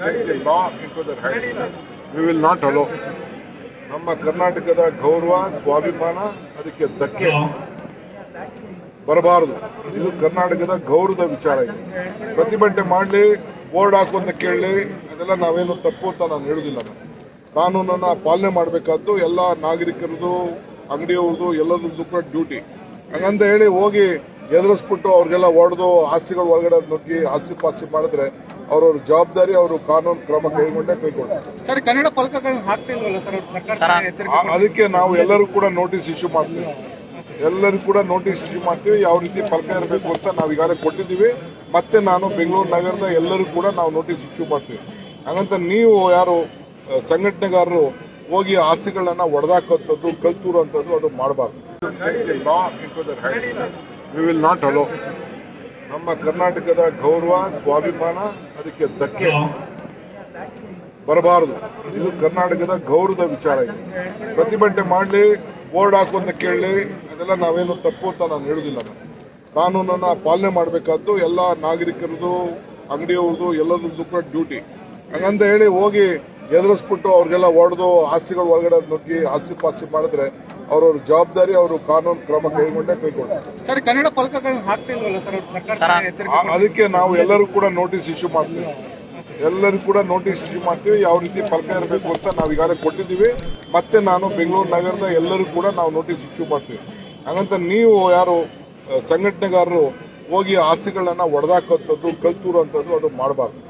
take the law into their hands. We will not allow. ನಮ್ಮ ಕರ್ನಾಟಕದ ಗೌರವ ಸ್ವಾಭಿಮಾನ ಅದಕ್ಕೆ ಧಕ್ಕೆ. ಬರಬಾರದು. ಇದು ಕರ್ನಾಟಕದ ಗೌರವದ ವಿಚಾರ ಇದೆ. ಪ್ರತಿಭಟನೆ ಮಾಡಲಿ ಬೋರ್ಡ್ ಹಾಕು ಅಂತ ಕೇಳಲಿ ಅದೆಲ್ಲ ನಾವೇನು ತಪ್ಪು ಅಂತ ನಾನು ಹೇಳುದಿಲ್ಲ ನಾನು. ಕಾನೂನನ್ನು ಪಾಲನೆ ಮಾಡಬೇಕಾದ್ದು ಎಲ್ಲ ನಾಗರಿಕರದು ಅಂಗಡಿಯವ್ರದ್ದು ಎಲ್ಲರದ್ದು ಕೂಡ ಡ್ಯೂಟಿ ಹಂಗಂತ ಹೇಳಿ ಹೋಗಿ ಎದುರಿಸ್ಬಿಟ್ಟು ಅವ್ರಿಗೆಲ್ಲ ಹೊಡೆದು ಆಸ್ತಿಗಳು ಒಳಗಡೆ ನುಗ್ಗಿ ಆಸ್ತಿ ಪಾಸ್ತಿ ಮಾಡಿದ್ರೆ ಅವ್ರವ್ರ ಜವಾಬ್ದಾರಿ ಅವರು ಕಾನೂನು ಕ್ರಮ ಕೈಗೊಂಡೇ ಕೈಗೊಂಡು ಅದಕ್ಕೆ ನಾವು ಎಲ್ಲರೂ ಕೂಡ ನೋಟಿಸ್ ಇಶ್ಯೂ ಮಾಡ್ತೀವಿ. ಎಲ್ಲರೂ ಕೂಡ ನೋಟಿಸ್ ಇಶ್ಯೂ ಮಾಡ್ತೀವಿ. ಯಾವ ರೀತಿ ಫಲಕ ಇರಬೇಕು ಅಂತ ನಾವು ಈಗಾಗಲೇ ಕೊಟ್ಟಿದ್ದೀವಿ. ಮತ್ತೆ ನಾನು ಬೆಂಗಳೂರು ನಗರದ ಎಲ್ಲರೂ ಕೂಡ ನಾವು ನೋಟಿಸ್ ಇಶ್ಯೂ ಮಾಡ್ತೀವಿ. ಹಾಗಂತ ನೀವು ಯಾರು ಸಂಘಟನೆಗಾರರು ಹೋಗಿ ಆಸ್ತಿಗಳನ್ನ ಒಡೆದಾಕಂಥದ್ದು ಕಲ್ತೂರಂಥದ್ದು ಅದು ಮಾಡಬಾರ್ದು. ವಿ ವಿಲ್ ನಾಟ್ ಅಲೋ ನಮ್ಮ ಕರ್ನಾಟಕದ ಗೌರವ ಸ್ವಾಭಿಮಾನ ಅದಕ್ಕೆ ಧಕ್ಕೆ. ಬರಬಾರದು. ಇದು ಕರ್ನಾಟಕದ ಗೌರವದ ವಿಚಾರ ಇದೆ. ಪ್ರತಿಭಟನೆ ಮಾಡಲಿ ಬೋರ್ಡ್ ಹಾಕು ಅಂತ ಕೇಳಲಿ ಅದೆಲ್ಲ ನಾವೇನು ತಪ್ಪು ಅಂತ ನಾನು ಹೇಳುದಿಲ್ಲ ನಾನು. ಕಾನೂನನ್ನು ಪಾಲನೆ ಮಾಡಬೇಕಾದ್ದು ಎಲ್ಲ ನಾಗರಿಕರದು ಅಂಗಡಿಯವ್ರದ್ದು ಎಲ್ಲರದ್ದು ಕೂಡ ಡ್ಯೂಟಿ ಹಂಗಂತ ಹೇಳಿ ಹೋಗಿ ಎದುರಿಸ್ಬಿಟ್ಟು ಅವ್ರಿಗೆಲ್ಲ ಹೊಡೆದು ಆಸ್ತಿಗಳು ಒಳಗಡೆ ನುಗ್ಗಿ ಆಸ್ತಿ ಪಾಸ್ತಿ ಮಾಡಿದ್ರೆ ಅವ್ರವ್ರ ಜವಾಬ್ದಾರಿ ಅವರು ಕಾನೂನು ಕ್ರಮ ಕೈಗೊಂಡೇ ಕೈಗೊಂಡು ಅದಕ್ಕೆ ನಾವು ಎಲ್ಲರೂ ಕೂಡ ನೋಟಿಸ್ ಇಶ್ಯೂ ಮಾಡ್ತೀವಿ. ಎಲ್ಲರೂ ಕೂಡ ನೋಟಿಸ್ ಇಶ್ಯೂ ಮಾಡ್ತೀವಿ. ಯಾವ ರೀತಿ ಫಲಕ ಇರಬೇಕು ಅಂತ ನಾವು ಈಗಾಗಲೇ ಕೊಟ್ಟಿದ್ದೀವಿ. ಮತ್ತೆ ನಾನು ಬೆಂಗಳೂರು ನಗರದ ಎಲ್ಲರೂ ಕೂಡ ನಾವು ನೋಟಿಸ್ ಇಶ್ಯೂ ಮಾಡ್ತೀವಿ. ಹಾಗಂತ ನೀವು ಯಾರು ಸಂಘಟನೆಗಾರರು ಹೋಗಿ ಆಸ್ತಿಗಳನ್ನ ಒಡೆದಾಕಂಥದ್ದು ಕಲ್ತೂರಂಥದ್ದು ಅದು ಮಾಡಬಾರ್ದು.